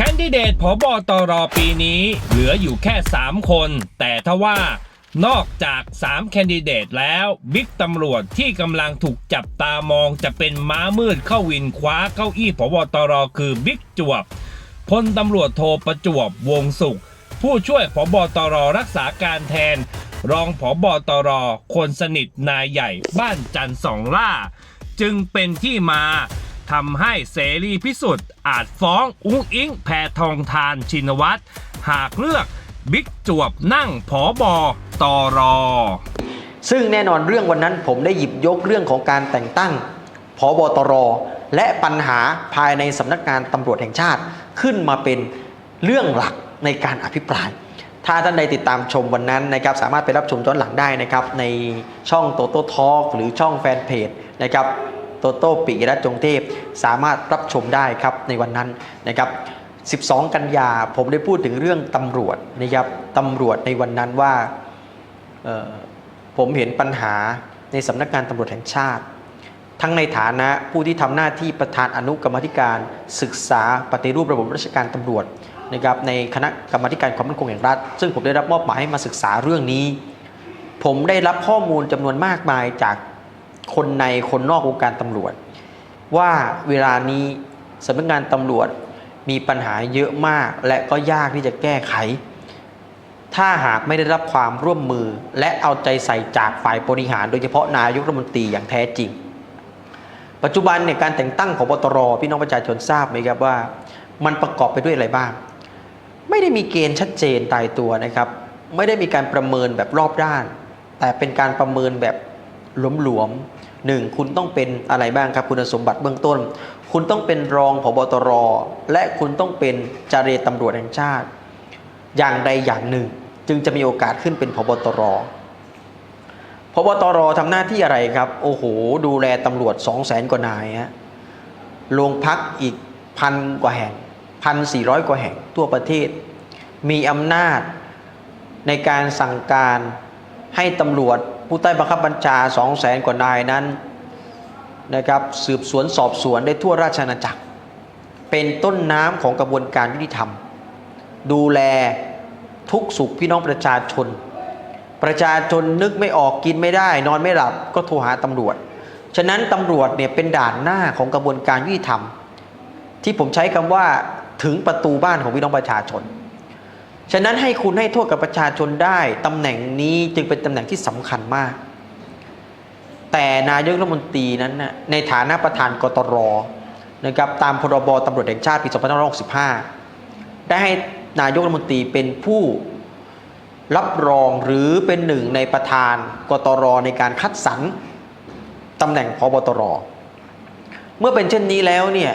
แคนดิเดตผบตรปีนี้เหลืออยู่แค่ 3 คน แต่ทว่านอกจาก 3 แคนดิเดตแล้วบิ๊กตำรวจที่กำลังถูกจับตามองจะเป็นม้ามืดเข้าวินคว้าเก้าอี้ผบตรคือบิ๊กจวบพลตำรวจโทประจวบวงสุข ผู้ช่วยผบตรรักษาการแทน รองผบตรคนสนิทนายใหญ่บ้านจันทร์สองล่า จึงเป็นที่มา ทำให้เสรีพิสุทธิ์อาจฟ้องอุ้งอิงแพทองทานชินวัตรหากเลือกบิ๊กจวบนั่งผอบอตอรอ ซึ่งแน่นอนเรื่องวันนั้นผมได้หยิบยกเรื่องของการแต่งตั้งพบตร และปัญหาภายในสำนักงานตำรวจแห่งชาติขึ้นมาเป็นเรื่องหลักในการอภิปราย ถ้าท่านใดติดตามชมวันนั้นนะครับสามารถไปรับชมย้อนหลังได้นะครับในช่องโตโต้ทอ k หรือช่องแฟนเพจนะครับ โตโต้ปิยรัตน์จงเทพ สามารถรับชมได้ครับในวันนั้นนะครับ12 กันยาผมได้พูดถึงเรื่องตำรวจนะครับตำรวจในวันนั้นว่าผมเห็นปัญหาในสำนักงานตำรวจแห่งชาติ ทั้งในฐานะผู้ที่ทำหน้าที่ประธานอนุกรรมธิการ ศึกษาปฏิรูประบบราชการตำรวจนะครับในคณะกรรมธิการความมั่นคงแห่งรัฐ ซึ่งผมได้รับมอบหมายให้มาศึกษาเรื่องนี้ ผมได้รับข้อมูลจำนวนมากมายจาก คนในคนนอกวงการตำรวจ ว่าเวลานี้สำนักงานตำรวจมีปัญหาเยอะมากและก็ยากที่จะแก้ไข ถ้าหากไม่ได้รับความร่วมมือ และเอาใจใส่จากฝ่ายบริหาร โดยเฉพาะนายกรัฐมนตรีอย่างแท้จริง ปัจจุบันเนี่ยการแต่งตั้งของบตรพี่น้องประชาชนทราบไหมครับว่า มันประกอบไปด้วยอะไรบ้าง ไม่ได้มีเกณฑ์ชัดเจนตายตัวนะครับ ไม่ได้มีการประเมินแบบรอบด้าน แต่เป็นการประเมินแบบหลวมๆ หนึ่งคุณต้องเป็นอะไรบ้างครับคุณสมบัติเบื้องต้น คุณต้องเป็นรองผบตร และคุณต้องเป็นจาเรตำรวจแห่งชาติ อย่างใดอย่างหนึ่ง จึงจะมีโอกาสขึ้นเป็นพบตรพบตรทำหน้าที่อะไรครับ โอ้โห ดูแลตำรวจ 2 0 0แสนกว่านายฮะโรงพักอีกพันกว่าแห่งพันสี่ร้อยกว่าแห่งทั่วประเทศ มีอำนาจในการสั่งการให้ตำรวจ ผู้ใต้บังคับบัญชา2 0 0แสนกว่านายนั้นนะครับสืบสวนสอบสวนได้ทั่วราชอาณาจักร เป็นต้นน้ำของกระบวนการยุติธรรม ดูแลทุกสุขพี่น้องประชาชน ประชาชนนึกไม่ออกกินไม่ได้ นอนไม่หลับก็โทรหาตำรวจ ฉะนั้นตำรวจเนี่ยเป็นด่านหน้าของกระบวนการยุติธรรม ที่ผมใช้คำว่าถึงประตูบ้านของพี่น้องประชาชน ฉะนั้นให้คุณให้โทษกับประชาชนได้ตำแหน่งนี้จึงเป็นตำแหน่งที่สำคัญมาก แต่นายกรัฐมนตรีนั้นนะในฐานะประธานกตรนะครับตามพรบตำรวจแห่งชาติปี2565 ได้ให้นายกรัฐมนตรีเป็นผู้รับรองหรือเป็นหนึ่งในประธานกตรในการคัดสรรตำแหน่งพบตร เมื่อเป็นเช่นนี้แล้วเนี่ย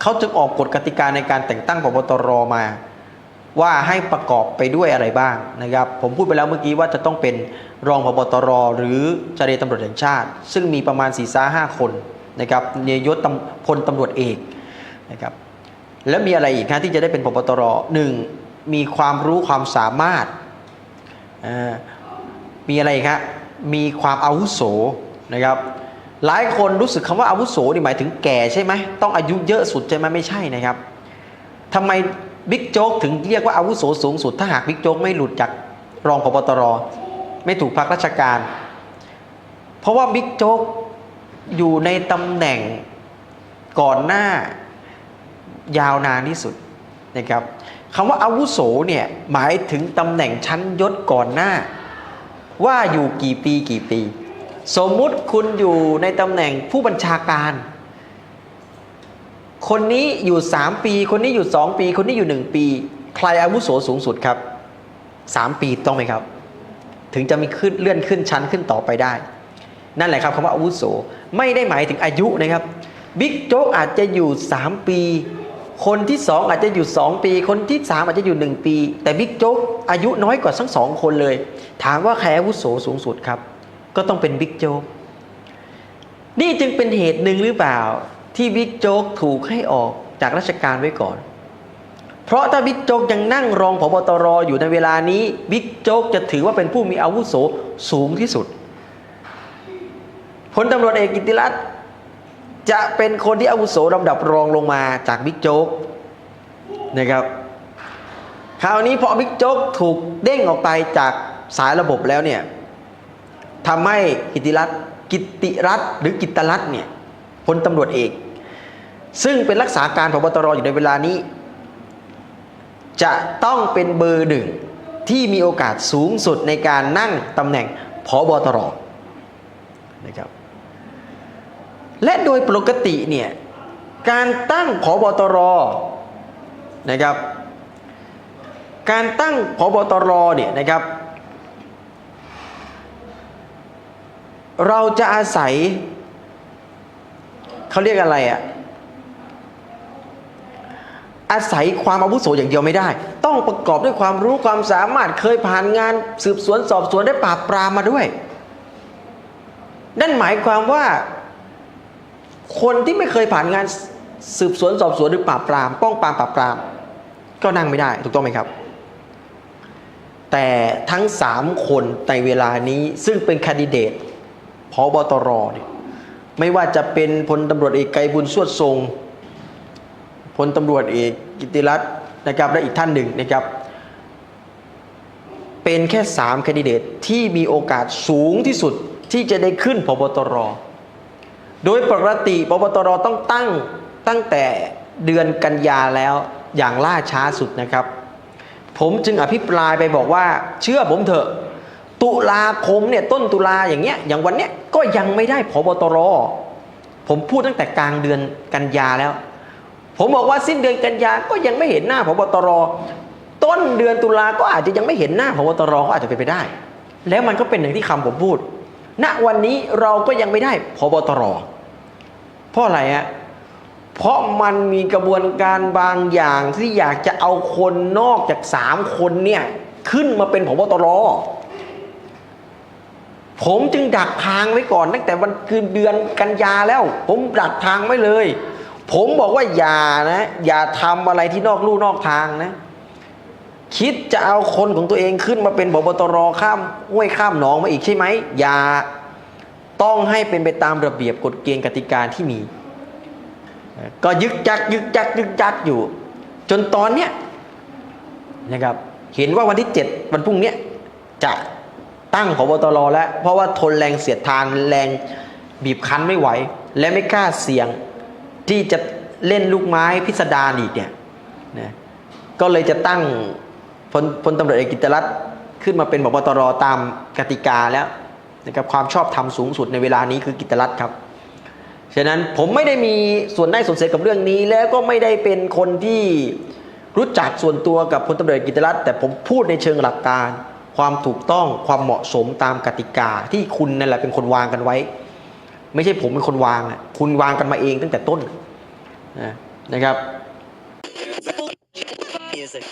เขาจึงออกกฎกติกาในการแต่งตั้งพบตรมา ว่าให้ประกอบไปด้วยอะไรบ้างนะครับผมพูดไปแล้วเมื่อกี้ว่าจะต้องเป็นรองพบตร หรือเจรตำรวจแห่งชาติ ซึ่งมีประมาณ4ี่ห้าคนนะครับเนยศพลตำรวจเอกนะครับแล้วมีอะไรอีกครับที่จะได้เป็นพบตรหนึ่งมีความรู้ความสามารถมีอะไรครับมีความอาวุโสนะครับหลายคนรู้สึกคำว่าอาวุโสนี่หมายถึงแก่ใช่ไหมต้องอายุเยอะสุดใช่ไหมไม่ใช่นะครับทำไม บิ๊กโจ๊กถึงเรียกว่าอาวุโสสูงสุด ถ้าหากบิ๊กโจ๊กไม่หลุดจากรองพบตร ไม่ถูกพักราชการ เพราะว่าบิ๊กโจ๊กอยู่ในตำแหน่งก่อนหน้ายาวนานที่สุดนะครับคำว่าอาวุโสเนี่ยหมายถึงตำแหน่งชั้นยศก่อนหน้า ว่าอยู่กี่ปีกี่ปี สมมุติคุณอยู่ในตำแหน่งผู้บัญชาการ คนนี้อยู่ 3 ปี คนนี้อยู่ 2 ปี คนนี้อยู่ 1 ปี ใครอาวุโสสูงสุดครับ 3 ปีต้องไหมครับ ถึงจะมีขึ้นเลื่อนขึ้นชั้นขึ้นต่อไปได้ นั่นแหละครับคำว่าอาวุโสไม่ได้หมายถึงอายุนะครับบิ๊กโจ๊กอาจจะอยู่ 3 ปี คนที่ 2 อาจจะอยู่ 2 ปี คนที่ 3 อาจจะอยู่ 1 ปี แต่บิ๊กโจ๊กอายุน้อยกว่าทั้งสองคนเลย ถามว่าใครอาวุโสสูงสุดครับ ก็ต้องเป็นบิ๊กโจ๊กนี่จึงเป็นเหตุหนึ่งหรือเปล่า ที่บิ๊กโจ๊กถูกให้ออกจากราชการไว้ก่อน เพราะถ้าบิ๊กโจ๊กยังนั่งรองผบตรอยู่ในเวลานี้บิ๊กโจ๊กจะถือว่าเป็นผู้มีอาวุโสสูงที่สุดพลตำรวจเอกกิติรัตน์จะเป็นคนที่อาวุโสลำดับรองลงมาจากบิ๊กโจ๊กนะครับคราวนี้พอบิ๊กโจ๊กถูกเด้งออกไปจากสายระบบแล้วเนี่ยทำให้กิติรัตน์กิติรัตน์หรือกิตตรัตน์เนี่ยพลตำรวจเอก ซึ่งเป็นรักษาการพบตรอยู่ในเวลานี้ จะต้องเป็นเบอร์หนึ่งที่มีโอกาสสูงสุดในการนั่งตำแหน่งพบตรนะครับและโดยปกติเนี่ยการตั้งพบตรนะครับการตั้งพบตรเนี่ยนะครับ เราจะอาศัยเขาเรียกอะไรอะ อาศัยความอาวุโสอย่างเดียวไม่ได้ ต้องประกอบด้วยความรู้ความสามารถเคยผ่านงานสืบสวนสอบสวนได้ปราบปรามมาด้วย นั่นหมายความว่า คนที่ไม่เคยผ่านงานสืบสวนสอบสวนหรือปราบปราม ป้องปรามปราบปราม ก็นั่งไม่ได้ถูกต้องไหมครับ แต่ทั้งสามคนในเวลานี้ซึ่งเป็นคนดิเดตพบตรนี่ไม่ว่าจะเป็นพลตำรวจเอกไกบุญสวดทรง พลตำรวจเอกกิติรัตน์นะครับและอีกท่านหนึ่งนะครับ เป็นแค่สามแคนดิเดตที่มีโอกาสสูงที่สุดที่จะได้ขึ้นพบตร โดยปกติพบตรต้องตั้งตั้งแต่เดือนกันยาแล้วอย่างล่าช้าสุดนะครับ ผมจึงอภิปรายไปบอกว่า เชื่อผมเถอะ ตุลาคมเนี่ยต้นตุลาอย่างเงี้ยอย่างวันเนี้ยก็ยังไม่ได้พบตร ผมพูดตั้งแต่กลางเดือนกันยาแล้ว ผมบอกว่าสิ้นเดือนกันยาก็ยังไม่เห็นหน้าพบตร ต้นเดือนตุลาก็อาจจะยังไม่เห็นหน้าพบตรก็อาจจะเป็นไปได้ แล้วมันก็เป็นอย่างที่คำผมพูด ณวันนี้เราก็ยังไม่ได้พบตร เพราะอะไรฮะเพราะมันมีกระบวนการบางอย่างที่อยากจะเอาคนนอกจากสามคนเนี่ยขึ้นมาเป็นพบตร ผมจึงดักทางไว้ก่อน ตั้งแต่วันคืนเดือนกันยาแล้ว ผมดักทางไว้เลย ผมบอกว่าอย่านะ อย่าทำอะไรที่นอกลู่นอกทางนะ คิดจะเอาคนของตัวเองขึ้นมาเป็นพบตรข้ามห้วยข้ามหนองมาอีกใช่ไหมอย่าต้องให้เป็นไปตามระเบียบกฎเกณฑ์กติกาที่มี ก็ยึกยักยึกยักยึกยักอยู่ จนตอนเนี้ยนะครับเห็นว่าวันที่ 7 วันพรุ่งเนี้ยจะตั้งพบตรแล้ว เพราะว่าทนแรงเสียดทานแรงบีบคั้นไม่ไหว และไม่กล้าเสี่ยง ที่จะเล่นลูกไม้พิสดารอีกเนี่ยนะก็เลยจะตั้งพลพลตำรวจเอกกิตรัตน์ขึ้นมาเป็นพบตรตามกติกาแล้วนะครับความชอบธรรมสูงสุดในเวลานี้คือกิตรัตน์ครับฉะนั้นผมไม่ได้มีส่วนได้ส่วนเสียกับเรื่องนี้ แล้วก็ไม่ได้เป็นคนที่รู้จักส่วนตัวกับพลตำรวจกกิตติรัตน์แต่ผมพูดในเชิงหลักการ ความถูกต้องความเหมาะสมตามกติกาที่คุณนั่นแหละเป็นคนวางกันไว้ ไม่ใช่ผมเป็นคนวางอะคุณวางกันมาเองตั้งแต่ต้นนะนะครับ Music.